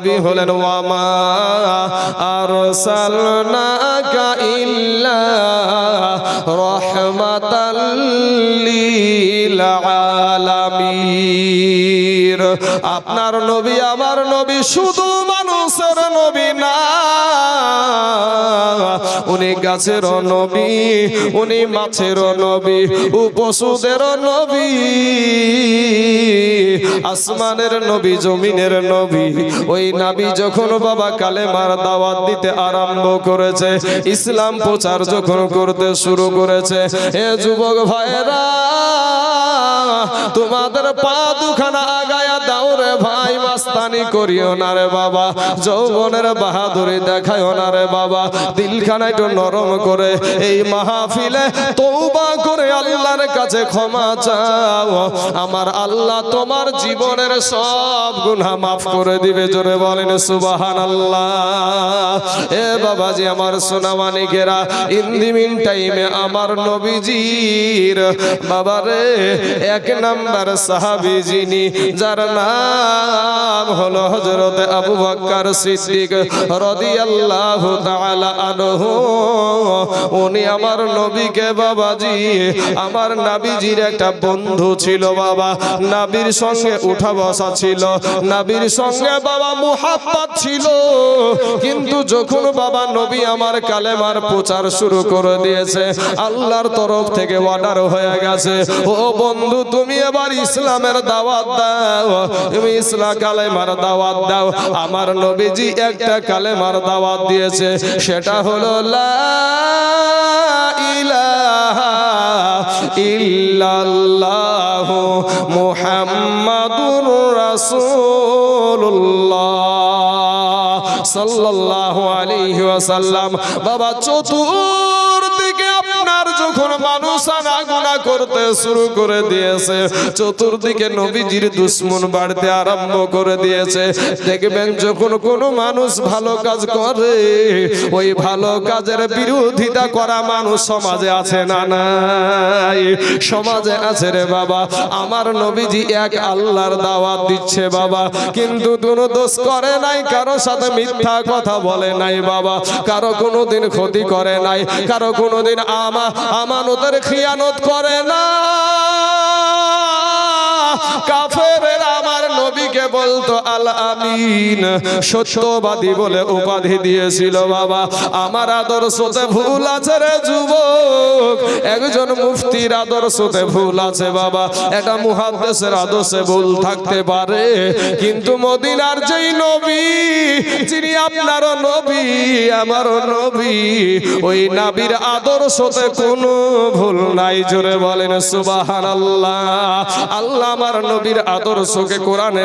নবী হলেন ওয়ামা আর ইল্লা রাহমাতাল লিল আলামিন। আপনার নবী আমার নবী শুধু মানুষের নবী না। উনি গাছের নবী, উনি মাছের নবী, উপসুদের নবী, আসমানের নবী, জমিনের নবী। ওই নাবি যখন বাবা কালেমার দাওয়াত দিতে আরম্ভ করেছে, ইসলাম প্রচার যখন করতে শুরু করেছে, এ যুবক ভাইরা তোমাদের পা দুখানা আগায়া দাও রে ভাই। মাস্তানি করিও না রে বাবা। যৌবনের বাহাদুরি দেখায়ও না রে বাবা। দিলখানা একটু নরম করে এই মাহফিলে তৌবা করে আল্লাহর কাছে ক্ষমা চাও। আমার আল্লাহ তোমার জীবনের সব গুনাহ মাফ করে দিবে, জোরে বলেন সুবাহান আল্লাহ এ বাবাজি, আমার সোনামানিকেরা ইন দি মিন টাইমে আমার নবীজির বাবারে, এক নাম্বার সাহাবি যিনি, যার নাম হলো হযরত আবু বকর সিদ্দিক রাদিয়াল্লাহু তাআলা আনহু। উনি আমার নবীকে বাবাজি, আমার নাবিজির একটা বন্ধু ছিল বাবা। নাবির সঙ্গে উঠা বসা ছিল, নাবির সঙ্গে বাবা মুহাব্বত ছিল। কিন্তু যখন বাবা নবী আমার কালেমার প্রচার শুরু করে দিয়েছে, আল্লাহর তরফ থেকে অর্ডার হয়ে গেছে, ও বন্ধু, তুমি এবার ইসলামের দাওয়াত দাও। তুমি ইসলাম কালেমার দাওয়াত দাও। আমার নবীজি একটা কালেমার দাওয়াত দিয়েছে। সেটা হলো, লা ইলাহা ইল্লাল্লাহ মুহাম্মাদুর রাসূলুল্লাহ সাল্লাল্লাহু আলাইহি ওয়াসাল্লাম। বাবা আপনার যখন মানুষ আনাগোনা করতে শুরু করে দিয়েছে, চতুর্দিকে নবীজির দুশ্মন বাড়তে আরম্ভ করে দিয়েছে। দেখবেন যখন কোনো মানুষ ভালো কাজ করে, ওই ভালো কাজের বিরোধিতা করা মানুষ সমাজে আছে না নাই? সমাজে আছে রে বাবা, আমার নবীজি এক আল্লাহর দাওয়াত দিচ্ছে বাবা। কিন্তু কোনো দোষ করে নাই, কারও সাথে মিথ্যা কথা বলে নাই বাবা। কারও কোনোদিন ক্ষতি করে নাই, কারও কোনোদিন আমা আমানতের খিয়ানত করে না। কাফেরের নবীকে বলতো আল আমিন সত্যবাদী বলে উপাধি দিয়েছিল বাবা। আমার আদর্শতে ভুল আছে রে যুবক। একজন মুফতির আদর্শতে ভুল আছে বাবা। এটা মুহাদ্দেশের আদর্শে ভুল থাকতে পারে। কিন্তু মদিনার যেই নবী, যিনি আপনারও নবী আমারও নবী, ওই নাবির আদর্শতে কোনো ভুল নাই। জোরে বলেন সুবাহান আল্লাহ আল্লাহ আমার নবীর আদর্শকে কোরআনে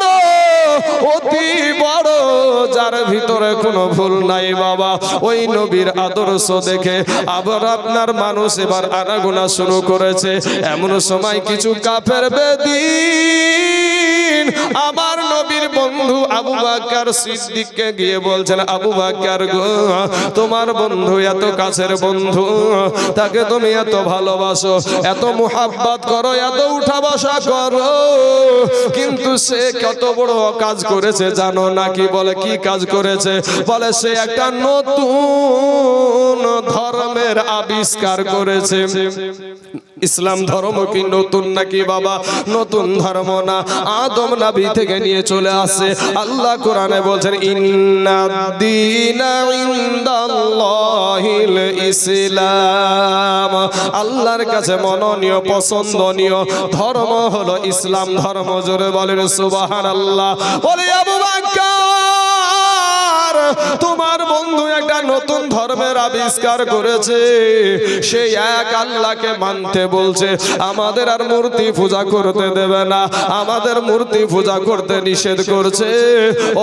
অতি বড়, যার ভিতরে কোনো ভুল নাই বাবা। ওই নবীর আদর্শ দেখে আবার আপনার মানুষ এবার আনাগোনা শুরু করেছে। এমন সময় কিছু কাফের বেদিন আমার নবীর বন্ধু আবু বাক্কার সিদ্দিককে গিয়ে বলছেন, আবু বাক্কার গো, তোমার বন্ধু এত কাছের বন্ধু, তাকে তুমি এত ভালোবাসো, এত মুহাব্বত করো, এত উঠা বসা করো, কিন্তু সে কত বড় কাজ করেছে জানো নাকি বলে, কি কাজ করেছে? বলে, সে একটা নতুন ধর্মের আবিষ্কার করেছে। ইসলাম ধর্ম কি নতুন নাকি বাবা? নতুন ধর্ম না। আদম নাবি থেকে নিয়ে চলে আসে। আল্লাহ কোরআনে বলছেন ইসলাম। আল্লাহর কাছে মননীয়, পছন্দনীয় ধর্ম হলো ইসলাম ধর্ম। জোরে বলেন, সুবহানাল্লাহ। বলে, আবু বাক্কার তোমার বন্ধু একটা নতুন ধর্মের আবিষ্কার করেছে। সেই এক আল্লাহকে মানতে বলছে, আমাদের আর মূর্তি পূজা করতে দেবে না, আমাদের মূর্তি পূজা করতে নিষেধ করছে।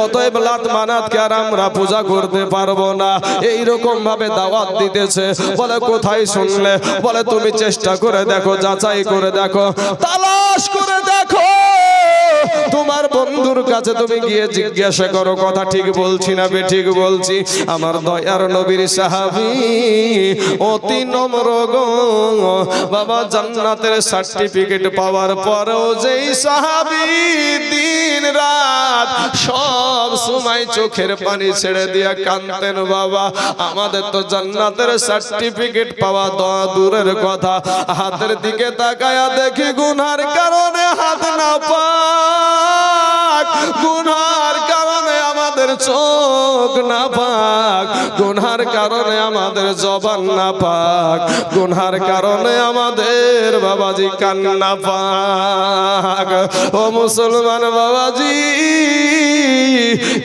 অতএব লাত মানাতকে আর আমরা পূজা করতে পারব না। এই রকম ভাবে দাওয়াত দিতেছে। বলে, কোথায় শুনলে? বলে, তুমি চেষ্টা করে দেখো, যাচাই করে দেখো। তালাশ করে দেখো। তোমার বন্ধুর কাছে তুমি গিয়ে জিজ্ঞাসা করো, কথা ঠিক বলছি না বে ঠিক বলছি? আমার দয়ার নবীর সাহাবি অতি নম্র বাবা, জান্নাতের সার্টিফিকেট পাওয়ার পরেও যেই সাহাবি দিন রাত সব সময় চোখের পানি ছেড়ে দিয়া কানতেন বাবা। আমাদের তো জান্নাতের সার্টিফিকেট পাওয়া দূরের কথা। হাতের দিকে তাকায়া দেখি গুনার কারণে হাত না পাক গুনার কারণে আমাদের চোখ না পাক গুনার কারণে আমাদের জবান না পাক গুনার কারণে আমাদের বাবাজি কান্না পাক। ও মুসলমান বাবাজি,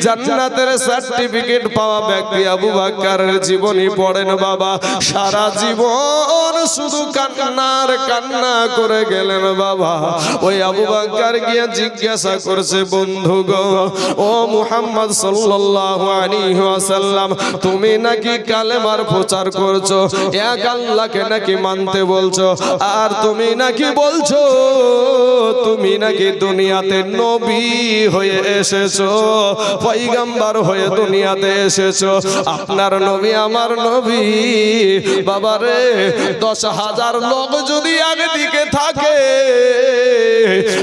জান্নাতের সার্টিফিকেট পাওয়া ব্যক্তি আবু বাক্কারের জীবনী পড়েন বাবা। সারা জীবন শুধু কান্নার কান্না করে গেলেন বাবা। ওই আবু বাক্কার গিয়ে জিজ্ঞাসা করছে, বন্ধু গো, ও মুহাম্মদ তুমি নাকি কালেমার প্রচার করছ? এক আল্লাহকে নাকি মানতে বলছো? আর তুমি নাকি বলছো, তুমি নাকি দুনিয়াতে নবী হয়ে এসেছ, পয়গাম্বার হয়ে দুনিয়াতে এসেছ। আপনার নবী আমার নবী। বাবারে, দশ হাজার লোক যদি একদিকে থাকে,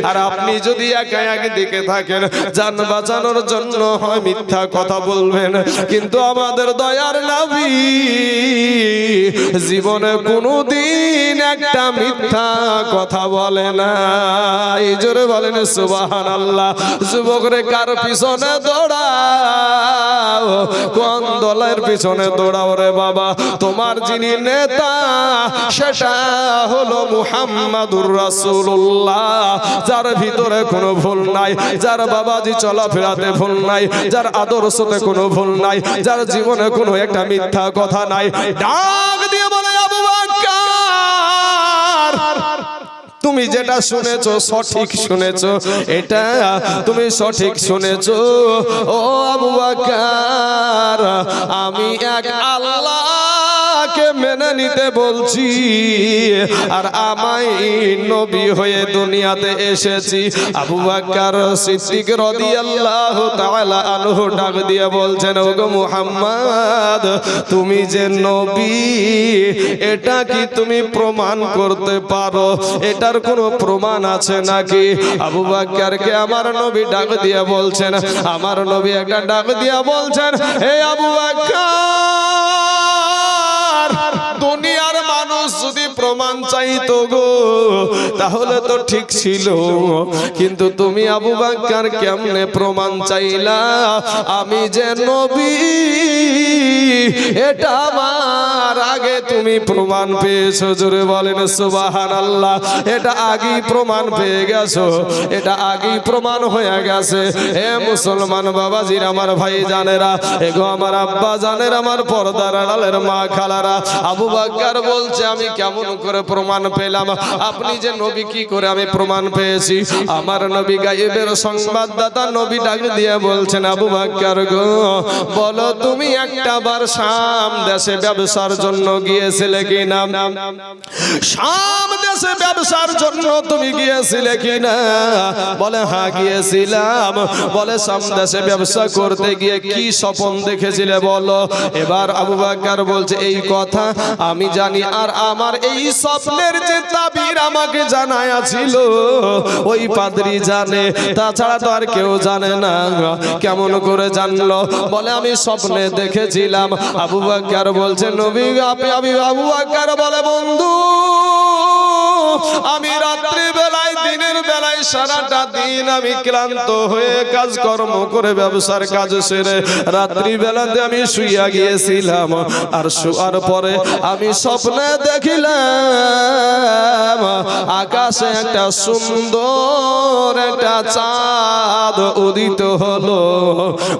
আর আপনি যদি একা একদিকে থাকেন, যান বাঁচানোর জন্য হয় মিথ্যা কথা বলবেন, কিন্তু আমাদের দয়ার নবী জীবনে কোনোদিন একটা মিথ্যা কথা বলে না এই জোরে বলেন সুবাহান আল্লাহ যুবকরে কার পিছনে দৌড়াও? কোন দলের পিছনে দৌড়াও রে বাবা? তোমার যিনি নেতা, সেটা হলো মুহাম্মাদুর রাসূলুল্লাহ। যার ভিতরে কোনো ভুল নাই, যার বাবাজি চলাফেরাতে ভুল নাই, যার আদর্শতে কোনো ভুল নাই, যার জীবনে কোনো একটা মিথ্যা কথা নাই। ডাক দিয়ে বলে, আবু তুমি যেটা শুনেছো সঠিক শুনেছো, এটা তুমি সঠিক শুনেছো। ও আবু বাকার, আমি এক আল্লাহকে মেনে নিতে বলছি। আর আমায় নবী হয়ে দুনিয়াতে এসেছি। আবু বাক্কার সিদ্দিক রাদিয়াল্লাহু তাআলা আনহু ডাক দিয়ে বলছেন, ওগো মুহাম্মদ, তুমি যে নবী, এটা কি তুমি প্রমাণ করতে পারো? এটার কোনো প্রমাণ আছে নাকি? আবু বাক্কারকে আমার নবী ডাক দিয়ে বলছেন, আমার নবী একটা ডাক দিয়ে বলছেন, হে আবু বাক্কার চাইতো গো, তাহলে তো ঠিক ছিল। কিন্তু তুমি আবু বাক্কার কেমনে প্রমাণ চাইলা? আমি যে নবী, এটা আমার আগে তুমি প্রমাণ পেয়েছ, জোরে বলেন সুবাহান আল্লাহ এটা আগেই প্রমাণ পেয়ে গেছো, এটা আগেই প্রমাণ হয়ে গেছে। হে মুসলমান বাবাজির আমার ভাই জানেরা এগো আমার আব্বা জানের, আমার পর্দার আড়ালের মা খালারা। আবু বাক্কার বলছে, আমি কেমন করে প্রমাণ পেলাম। আপনি যে নবী, কি করে আমি প্রমাণ পেয়েছি? আমার নবী গায়েবের সংবাদদাতা নবী ডাক দিয়ে বলছেন, আবু বাক্কার গো, বলো তুমি একটা বার শাম দেশে ব্যবসার জন্য গিয়েছিলে কি নাম শাম দেশে ব্যবসার জন্য তুমি গিয়েছিলে কি না বলে হ্যাঁ গিয়েছিলাম। বলে, শাম দেশে ব্যবসা করতে গিয়ে কি স্বপন দেখেছিলে বলো? এবার আবু বাক্কার বলছে, এই কথা আমি জানি, আর আমার এই স্বপ্নের যে তাবির আমাকে জানায়া ছিল, ওই পাদ্রি জানে, তাছাড়া তো আর কেউ জানে না। কেমন করে জানলো? বলে, আমি স্বপ্নে দেখেছিলাম। আবু বাক্কার বলছে, নবী আমি আবু বাক্কার বলে, বন্ধু, আমি রাত্রি বেলায় দিনের বেলায় সারাটা দিন আমি ক্লান্ত হয়ে কাজ কর্ম করে ব্যবসার কাজ সেরে রাত্রি বেলাতে আমি শুইয়া গিয়েছিলাম। আর শুয়ার পরে আমি স্বপ্নে দেখিলাম আকাশে একটা সুন্দর একটা চাঁদ উদিত হলো।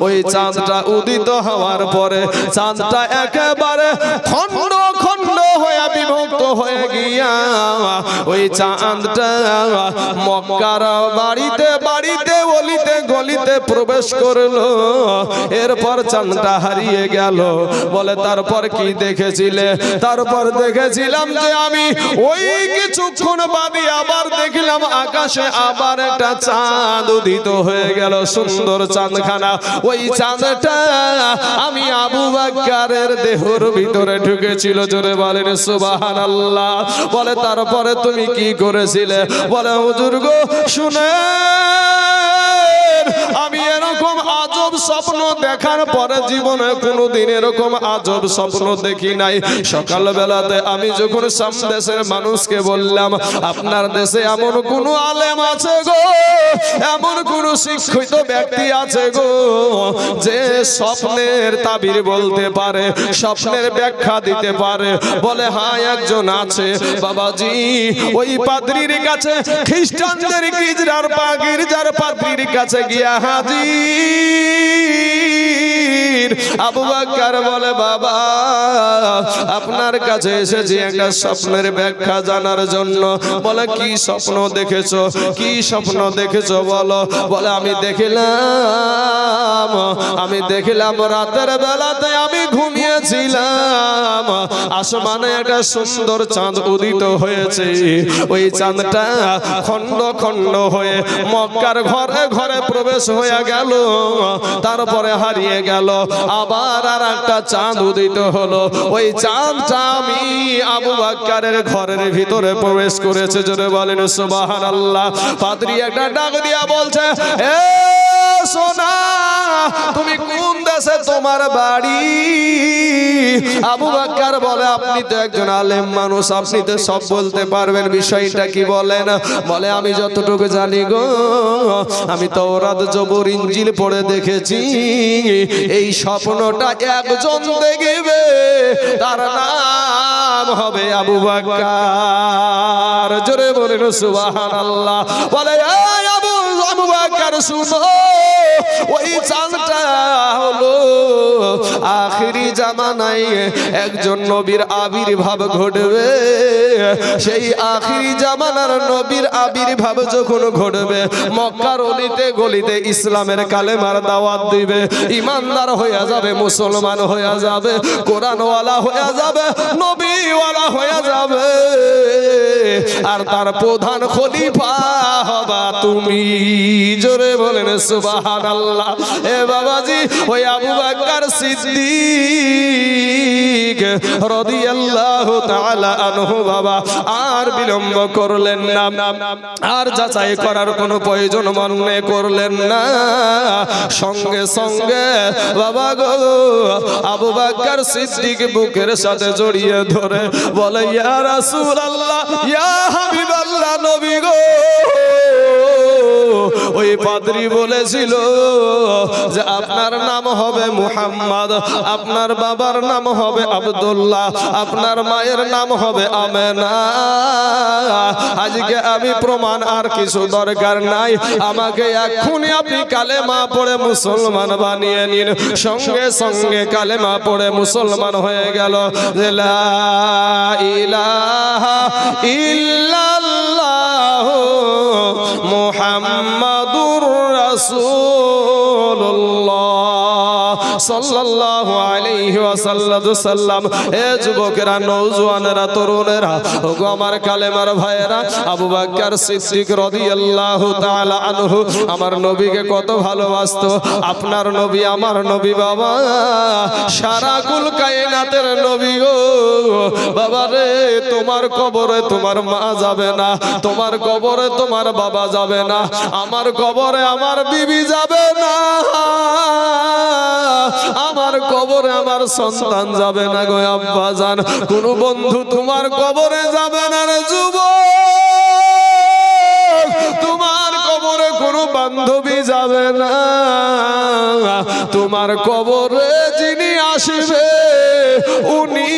ওই চাঁদটা উদিত হওয়ার পরে চাঁদটা একেবারে খন্ড হয়ে গিয়া ওই চাঁদটা মক্কার বাড়িতে বাড়িতে গলিতে প্রবেশ করল। এরপর চাঁদটা হারিয়ে গেল। বলে, তারপর কি দেখেছিলে? তারপর দেখেছিলাম যে আমি ওই কিছুক্ষণ আবার দেখলাম আকাশে আবার একটা চাঁদ উদিত হয়ে গেল, সুন্দর চাঁদখানা। ওই চাঁদটা আমি আবু দেহর ভিতরে ঢুকেছিল। জোরে বলেন সুবাহান আল্লাহ। বলে তারপরে তুমি কি করেছিলে? বলে হুজুর গো শুনে। স্বপ্ন দেখার পরে জীবনে কোনোদিন এরকম আজব স্বপ্ন দেখি নাই। সকাল বেলাতে আমি যখন সাম দেশের মানুষকে বললাম, আপনার দেশে এমন কোন আলেম আছে গো? এমন কোন শিক্ষিত ব্যক্তি আছে গো যে স্বপ্নের তাবির বলতে পারে, স্বপ্নের ব্যাখ্যা দিতে পারে? বলে হ্যাঁ একজন আছে। বাবাজি, ওই পাদ্রির কাছে খ্রিস্টানদের গির্জার পা গির্জার পাদ্রির কাছে গিয়া হাজির। আবু বলে, বাবা, আপনার কাছে স্বপ্নের ব্যাখ্যা জানার জন্য। বলে, কি স্বপ্ন দেখেছ? কি স্বপ্ন দেখেছ? বলো। বলে, আমি দেখিলাম আমি দেখিলাম রাতের বেলাতে আমি ঘুমিয়েছিলাম। আসমানে একটা সুন্দর চাঁদ উদিত হয়েছে। ওই চাঁদটা খন্ড খন্ড হয়ে মক্কার ঘরে ঘরে প্রবেশ হয়ে গেল। তারপরে হারিয়ে গেল। আবার আর একটা চাঁদ উদিত হলো। ওই চাঁদটা আমি আবু বাক্কারের ঘরের ভিতরে প্রবেশ করেছে। জোরে বলেন সুবাহান আল্লাহ পাদ্রি একটা ডাক দিয়া বলছে সোনা তুমি কোন দেশে তোমার বাড়ি? আবু বাক্কার বলে, আপনি তো একজন আলেম মানুষ, আপনি তো সব বলতে পারবেন, বিষয়টা কি বলেন? বলে, আমি যতটুকু জানি গো, আমি তো ওরাদ জবর ইঞ্জিল পড়ে দেখেছি। এই স্বপ্নটা একজন দেখবে, তার নাম হবে আবু বাক্কার। জোরে বলেন সুবাহান আল্লাহ বলে, "এই আবু আবু বাক্কার, শুনো। ওই চাঁদটা হলো আখিরি জামানায় একজন নবীর আবির্ভাব ঘটবে। সেই আখিরি জামানার নবীর আবির্ভাব যখন ঘটবে মক্কার অলিতে গলিতে ইসলামের কালেমার দাওয়াত দিবে। ইমানদার হয়ে যাবে মুসলমান হয়ে যাবে কোরআনওয়ালা হয়ে যাবে নবীওয়ালা হয়ে যাবে। আর তার প্রধান খলিফা হবা তুমি। জোরে বলেন সুবাহান আল্লাহ এ বাবাজি, ওই আবু বাক্কার সিদ্দিক রাদিয়াল্লাহু তাআলা আনহু বাবা, আর বিলম্ব করলেন না। আর যাচাই করার কোনো প্রয়োজন মনে করলেন না। সঙ্গে সঙ্গে বাবা গো, আবু বাক্কার সিদ্দিক বুকের সাথে জড়িয়ে ধরে বলে, ইয়া রাসূলুল্লাহ, ইয়া হাবিবাল্লাহ নবী গো। ওই পাদ্রি বলেছিল যে আপনার নাম হবে মুহাম্মদ, আপনার বাবার নাম হবে আব্দুল্লাহ, আপনার মায়ের নাম হবে আমেনা। আজকে আমি প্রমাণ আর কিছু দরকার নাই। আমাকে এক্ষুনি আপনি কালেমা পড়ে মুসলমান বানিয়ে নিন। সঙ্গে সঙ্গে কালেমা পড়ে মুসলমান হয়ে গেল। ইলাহা ইল্লাল্লাহ। সাল্লাল্লাহু আলাইহি ওয়াসাল্লাম সাল্লাম এ যুবকেরা, নওজোয়ানেরা, তরুণেরা, ওগো আমার কালেমার ভাইয়েরা, আবু বকর সিদ্দিক রাদিয়াল্লাহু তাআলা আনহু, আমার নবীকে কত ভালোবাসতো, আপনার নবী আমার নবী বাবা, সারা কুল কায়নাতের নবী গো, বাবা রে, তোমার কবরে তোমার মা যাবে না, তোমার কবরে তোমার বাবা যাবে না, আমার কবরে আমার বিবি যাবে না। আমার কবরে আমার সন্তান যাবে না গো আব্বা জান। কোন বন্ধু তোমার কবরে যাবে না রে যুব তোমার কবরে কোনো বান্ধবী যাবে না। তোমার কবরে যিনি আসবে, উনি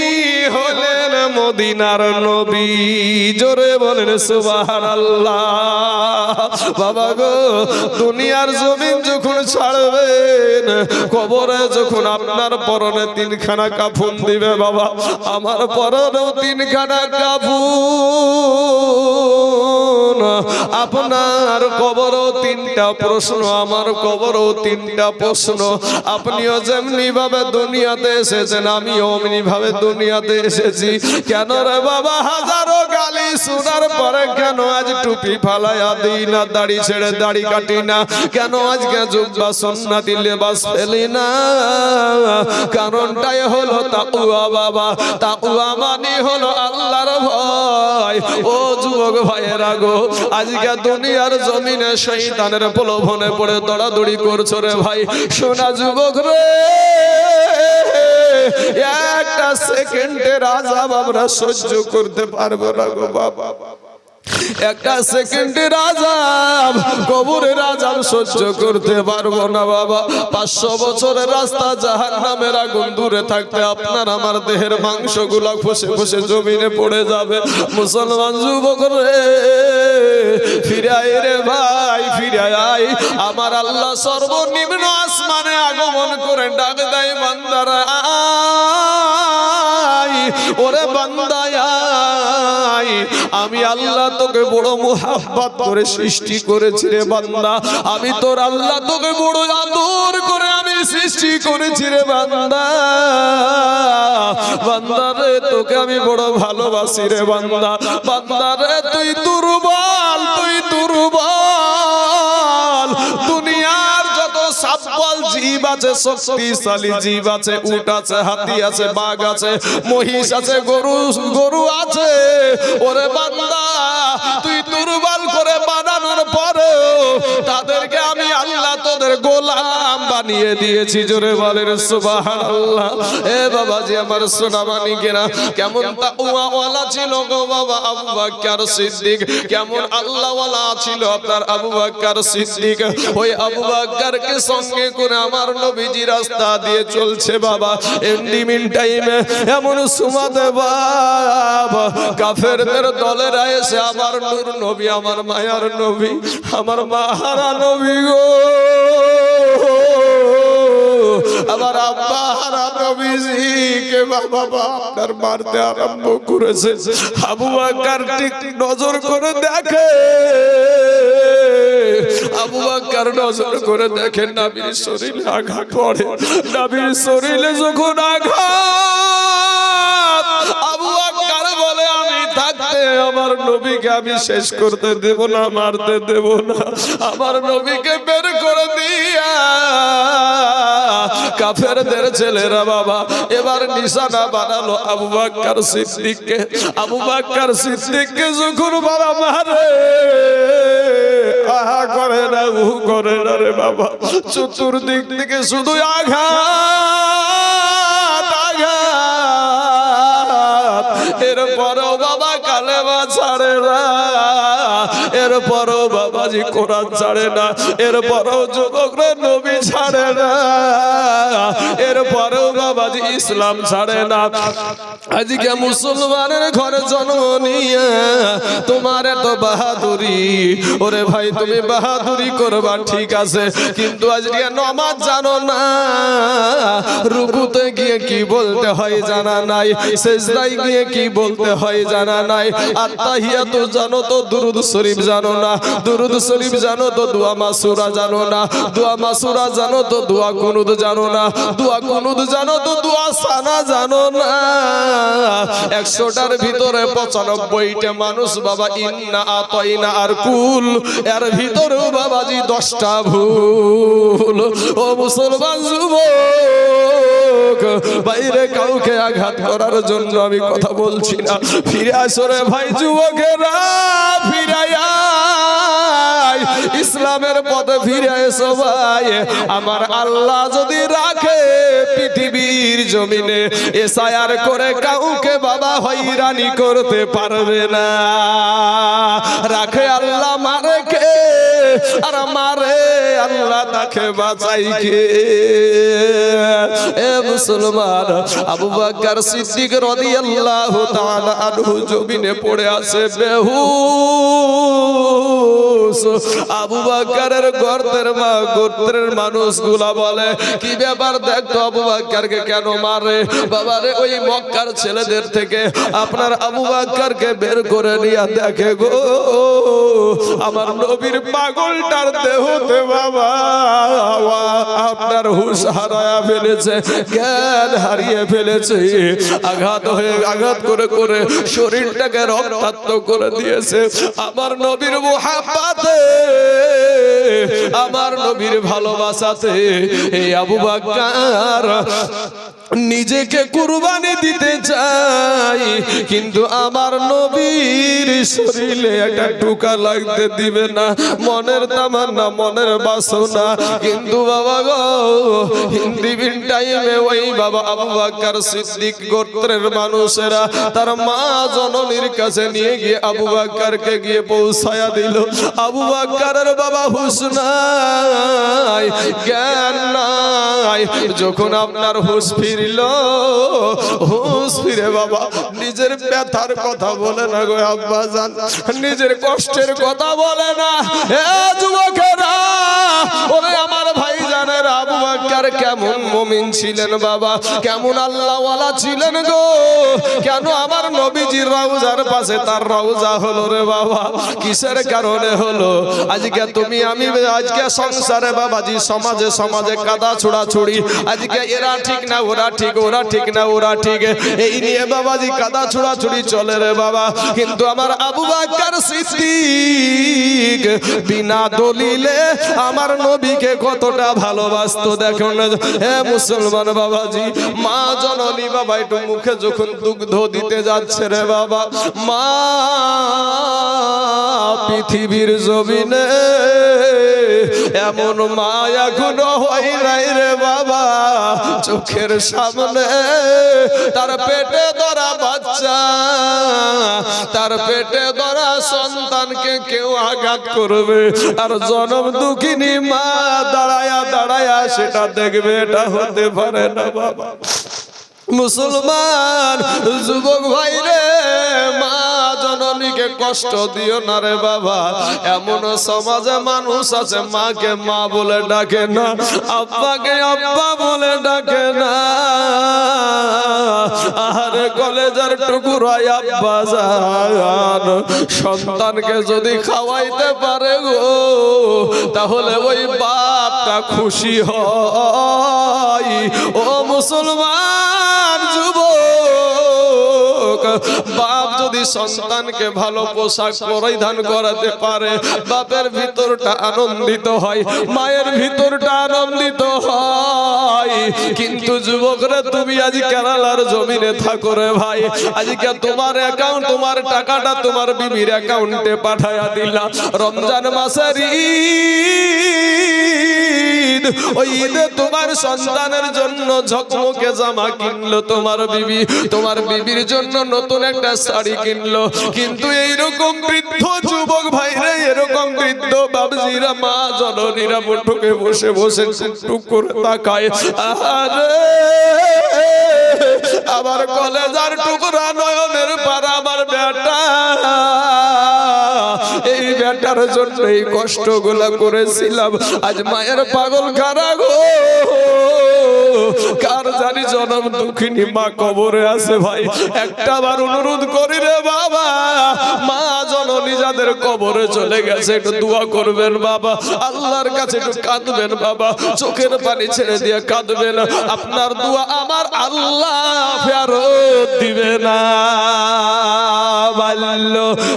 মদিনার নবী, জোরে বলেন সুবাহান আল্লাহ বাবা গো, দুনিয়ার জমিন যখন ছাড়বেন, কবরে যখন আপনার পরনে তিনখানা কাফুন দিবে বাবা, আমার পরনেও তিনখানা কাফুন। আপনার কবরও তিনটা প্রশ্ন, আমার কবরও তিনটা প্রশ্ন। আপনিও যেমনি ভাবে দুনিয়াতে এসেছেন, আমিও অমনি ভাবে দুনিয়াতে এসেছি। কেন রে বাবা, হাজারো গালি শোনার পরে কেন আজ টুপি দিই না? দাড়ি ছেড়ে দাড়ি কাটি না? কেন আজকে জুব্বা ফেলি না? কারণটাই হলো তাকুয়া বাবা। তাকুয়া হলো আল্লাহর ভয়। ও যুবক ভাইয়েরা গো, আজকে দুনিয়ার জমিনে শৈতানের প্রলোভনে পড়ে দৌড়াদৌড়ি করছ রে ভাই। সোনা যুবক রে, একটা সেকেন্ডের আজাব আমরা সহ্য করতে পারব না গো বাবা একটা সেকেন্ডের আজাব, কবরের আজাব সহ্য করতে পারব না বাবা। পাঁচশো বছরের রাস্তা জাহান নামের আগুন দূরে থাকতে আপনার আমার দেহের মাংসগুলা ফুসে ফুসে জমিনে পড়ে যাবে। মুসলমান যুবক রে, ফিরে আয় রে ভাই, ফিরে আয়। আমার আল্লাহ সর্বনিম্ন আসমানে আগমন করে ডাক দেয় বান্দারা। ওরে বান্দায় আমি আল্লাহ তোকে বড় মোহাব্বত করে সৃষ্টি করেছি রে বান্দা। আমি তোর আল্লাহ তোকে বড় আদর করে আমি সৃষ্টি করেছি রে বান্দা। বান্দা রে, তোকে আমি বড় ভালোবাসি রে বান্দা। বান্দা রে, তুই দুর্বল তুই দুর্বল। জীব আছে, শক্তিশালী জীব আছে, উট আছে, হাতি আছে, বাঘ আছে, মহিষ আছে, গরু গরু আছে। ওরে বান্দা, তুই দুর্বল করে বানানোর পরেও তাদেরকে বানিয়ে দিয়েছি জোরে বলেন, সুবহানাল্লাহ। এ বাবাজি আমার সোনা মানিকেরা কেমন ছিল গো বাবা, আবু সিদ্দিক। কেমন আল্লাহ ওয়ালা ছিল আপনার আবু সিদ্দিক। ওই আবু সঙ্গে করে আমার নবীজি রাস্তা দিয়ে চলছে বাবা। টাইমে এমন সুমাতে বাবা কাফেরদের দলেরা এসে আমার নূর নবী, আমার মায়ার নবী, আমার মাহারা নবী গো। আমার আব্বা হারা নবীজিকে বাবা আপনার মারতে আরম্ভ করেছে। আবু বকর ঠিক নজর করে দেখে। আবু বকর নজর করে দেখেন নবীর শরীরে আঘাত পড়ে। নবীর শরীরে যখন আঘাত, আবু বকর বলে, আমি থাকতে আমার নবীকে আমি শেষ করতে দেব না, মারতে দেব না। আমার নবীকে বের করে দিয়া কাফেরদের ছেলেরা বাবা, এবার নিশানা বানালো আবু বাক্কার সিদ্দিককে। আবু বাক্কার সিদ্দিককে যখন বাবা মারে, আহা করে না উ করে না রে বাবা। চতুর্দিক থেকে শুধু আঘাত আঘাত। এরপরও বাবা কালেমা ছাড়ে না। এরপরও বাবাজি কোরআন ছাড়ে না, এরপরও যুবকরা নবী ছাড়ে না, এরপরেও বাবাজি ইসলাম ছাড়ে না। আজকে মুসলমানের ঘরে জন্ম নিয়ে তোমার এত বাহাদুরি। ওরে ভাই তুমি বাহাদুরি করবা ঠিক আছে। কিন্তু আজকে নমাজ জানো না। রুকুতে গিয়ে কি বলতে হয় জানা নাই। সেজদায় গিয়ে কি বলতে হয় জানা নাই। আত্মাহিয়াত জানো তো দুরুদ শরীফ জানো না। দুরুদ শরীফ জানো তো দোয়া মাসুরা জানো না। দোয়া মাসুরা জানো তো দোয়া কুনুদ জানো না। দোয়া কুনুদ জানো তো দোয়া সানা জানো না। একশোটার ভিতরে পঁচানব্বইটা মানুষ, বাবা, ইন্না আতইনা আর কুল এর ভিতরেও বাবাজি দশটা ভুল। ও মুসলমান যুবক, বাইরে কাউকে আঘাত করার জন্য আমি কথা বলছি না। ফিরে আসরে ভাই যুবকেরা ফিরে আয়। ইসলামের পথে ফিরে এসো ভাই। আমার আল্লাহ যদি রাখে পৃথিবীর জমিনে এসায়ার করে কাউকে বাবা হইরানি করতে পারবে না। রাখে আল্লাহ মারে কে? আর মারে আল্লাহ তাকে বাঁচাই কে? এ মুসলমান, আবু বকর সিদ্দিক রাদিয়াল্লাহু তাআলা আনহু জমিনে পড়ে আছে বেহুশ। আবু বকরের গর্তের মা, গোত্রের মানুষগুলা বলে, কি ব্যাপার দেখতো আবু বকরকে কেন মারে? বাবারে, ওই মক্কার ছেলেদের থেকে আপনার আবু বকরকে বের করে নিয়ে দেখে গো, আমার নবীর পাগলটার দেহতে বাবা, আপনার হুশ হারায়া ফেলেছে, জ্ঞান হারিয়ে ফেলেছে। আঘাত হয়ে, আঘাত করে করে শরীরটাকে রক্তাক্ত করে দিয়েছে। আমার নবীর মোহাব্বাতে, আমার নবীর ভালোবাসাতে, এই আবু বাক্কার নিজেকে কুরবানি দিতে চাই, কিন্তু আমার নবীর শরীরে একটা টুকা লাগতে দিবে না, মনের তামান্না, মনের বাসনা। কিন্তু বাবা গো, হিন্দি বিন টাইমে ওই বাবা আবু বাক্কার সিদ্দিক গোত্রের মানুষেরা তার মা জননীর কাছে নিয়ে গিয়ে আবু বাক্কারকে গিয়ে পৌঁছায়া দিল। আবু বাক্কারের বাবা হুসনাই জ্ঞান নাই। যখন আপনার হুশ ফিরল হুশ বাবা, নিজের ব্যথার কথা বলে না গো আব্বা জান নিজের কষ্টের কথা বলে না। এ যুবকেরা, ওরে আমার ভাই জানের আবু বাক্কার কেমন মমিন ছিলেন বাবা? কেমন আল্লাহওয়ালা ছিলেন গো? কেন আমার নবীজির রওজার পাশে তার রওজা হলো রে বাবা? কিসের কারণে হলো? আজকে তুমি আমি, আজকে সংসারে বাবাজি, সমাজে সমাজে কাদা ছোড়া ছুড়ি আজকে এরা ঠিক না, ওরা ঠিক ওরা ঠিক না, ওরা ঠিক। এই নিয়ে বাবাজি কাদা ছোড়া ছুড়ি চলে রে বাবা। কিন্তু আমার আবু বাক্কার সিদ্দিক, বিনা দলিলে আমার নবীকে কতটা ভালোবাসতো দেখুন হে মুসলমান বাবাজি, মা জননী বাবা একটু মুখে যখন দুগ্ধ দিতে যাচ্ছে রে বাবা, মা পৃথিবীর জমিনে এমন মা এখনও হয় নাই রে বাবা, চোখের সামনে। তার পেটে ধরা বাচ্চা, তার পেটে ধরা সন্তানকে কেউ আঘাত করবে। আর জনম দুঃখিনী মা দাঁড়ায়া দাঁড়ায়া সেটা দেখবে, এটা হতে পারে না, বাবা। মুসলমান, যুবক ভাই রে কষ্ট দিও না রে বাবা। এমন সমাজে মানুষ আছে, মাকে মা বলে ডাকে না, আব্বাকে আব্বা বলে ডাকে না। আরে কলেজের টুকুরাই আব্বা জান সন্তানকে যদি খাওয়াইতে পারে গো, তাহলে ওই বাপটা খুশি হয়। ও মুসলমান যুবক, বাপ যদি সন্তানকে ভালো পোশাক পরিধান করাতে পারে, বাপের ভিতরটা আনন্দিত হয়, মায়ের ভিতরটা আনন্দিত হয়। কিন্তু যুবকরা, তুমি আজ কেরালার জমিনে থাকো রে ভাই। আজকে তোমার অ্যাকাউন্ট তোমার টাকাটা তোমার বিবির অ্যাকাউন্টে পাঠায়া দিলা। রমজান মাসের ঈদ ওই ঈদে তোমার সন্তানের জন্য ঝকমকে জামা কিনলো তোমার বিবি। তোমার বিবির জন্য নতুন একটা শাড়ি কিনলো। কিন্তু এইরকম বৃদ্ধ যুবক ভাইরা, এরকম বৃদ্ধ বাবজিরা, মা জননীরা বসে বসে টুক করে তাকায়। আরে আমার কলেজার টুকরা নয়নের বেটার জন্য এই কষ্টগুলা করেছিলাম। আজ মায়ের পাগল কারা গো? কার জানি জনম দুঃখিনী মা কবরে আছে ভাই। একটা বার অনুরোধ করি রে বাবা, মা জননী যাদের কবরে চলে গেছে, একটু দোয়া করবেন বাবা। আল্লাহর কাছে একটু কাঁদবেন বাবা। চোখের পানি ছেড়ে দিয়ে কাঁদবেন। আপনার দোয়া আমার আল্লাহ ফেরত দিবে না। বাল্য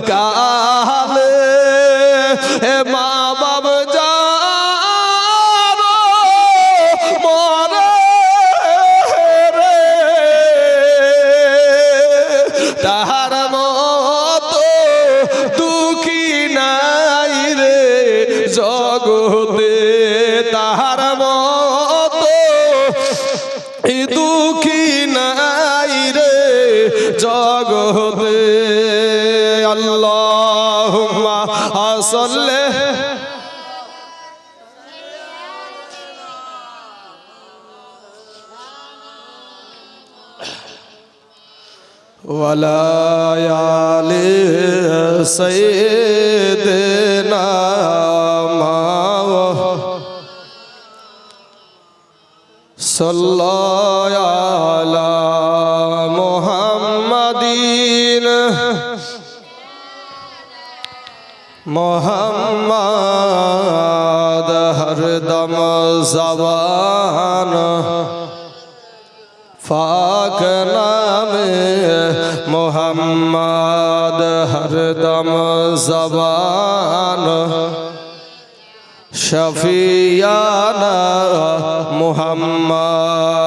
কালে হে মা وليال سيدنا ما صلى على محمد محمد هر دم زبان फाक नाम मोहम्मद हरदम जबान शफियाना मोहम्मद